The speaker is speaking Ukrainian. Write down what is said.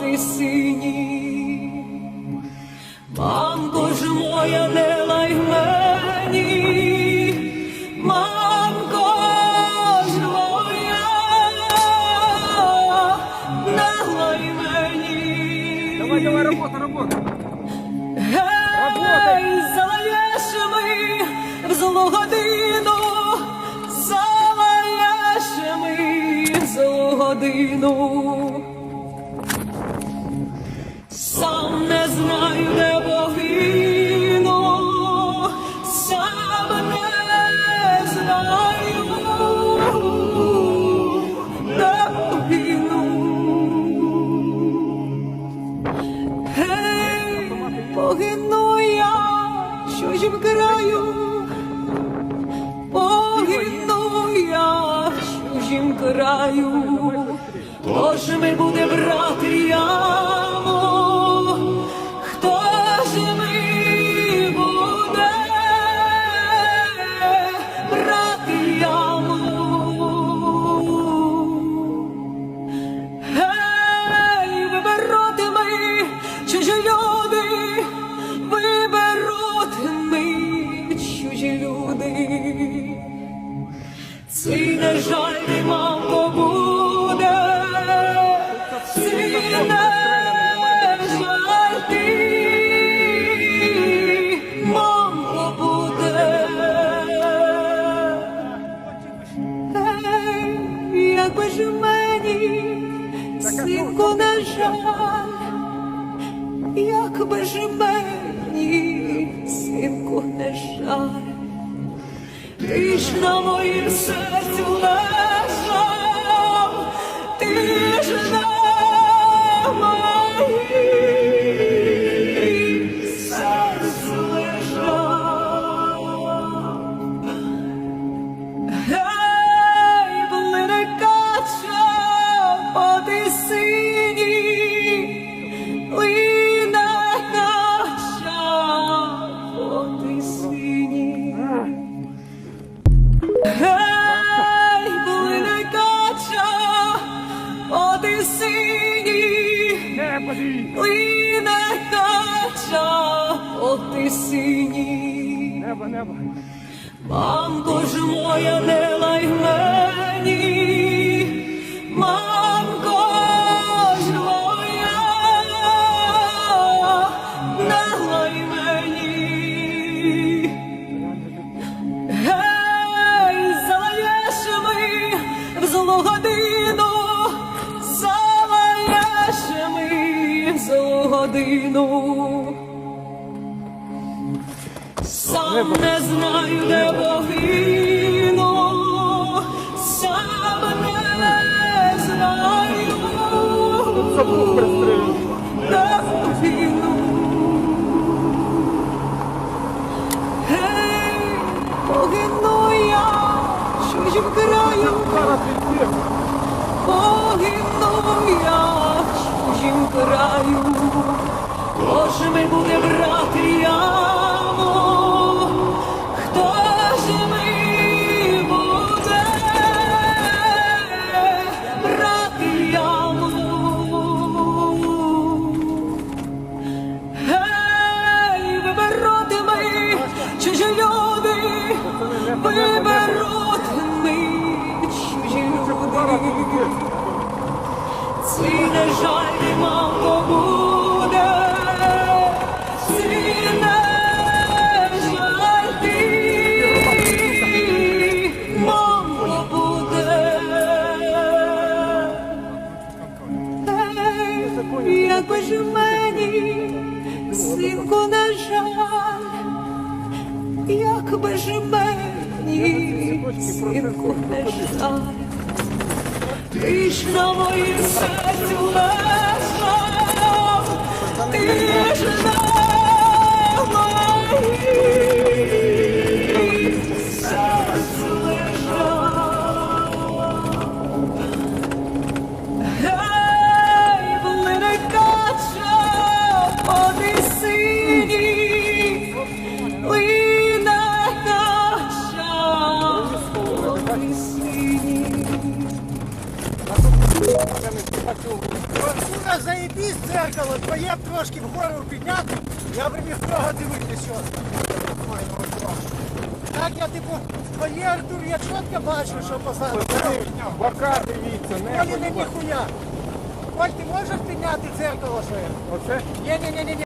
ти сині, мамко ж моя, не лай мені, мамко ж моя, не лай мені. Давай, давай, робота, робота. Гей, залаєшими в злу годину, залаєшими в злу годину. Погину я в чужім краю, тож ми буде брати яму, люди. Цей не жаль не мамко буде, цей не жаль ти, мамко буде. Ей, якби ж мені, синку, не жаль, якби ж мені, синку, не жаль, ти ж на моїм серці лежав, ти ж на моїм серці Гей, плине кача по тисині, Не, подивись. плине кача по тисині. Небо, небо. Мамко ж моя, не лай мені, мамко годину, залаєш ми в злу годину. Сам не знаю, де богину, сам не знаю, відбір. погину я чужім краю, ми буде брати яму, Зараз люди. відбір. Цей не жаль не мамко буде, цей не жаль ти, мамко буде. Якби ж мені, синку, не жаль, якби ж мені, синку, не жаль. Ж на моїм серці лежав, ти ж на тисині. заебісь дзеркало, твоє трошки вгору підняти, я б міг того дивитися, що. Так я типу, твоє Артур, я чітко бачу, що позаду. Бока дивіться, не ніхуя. Коль, ти можеш підняти дзеркало своє? Оце? Ні-ні-ні-ні.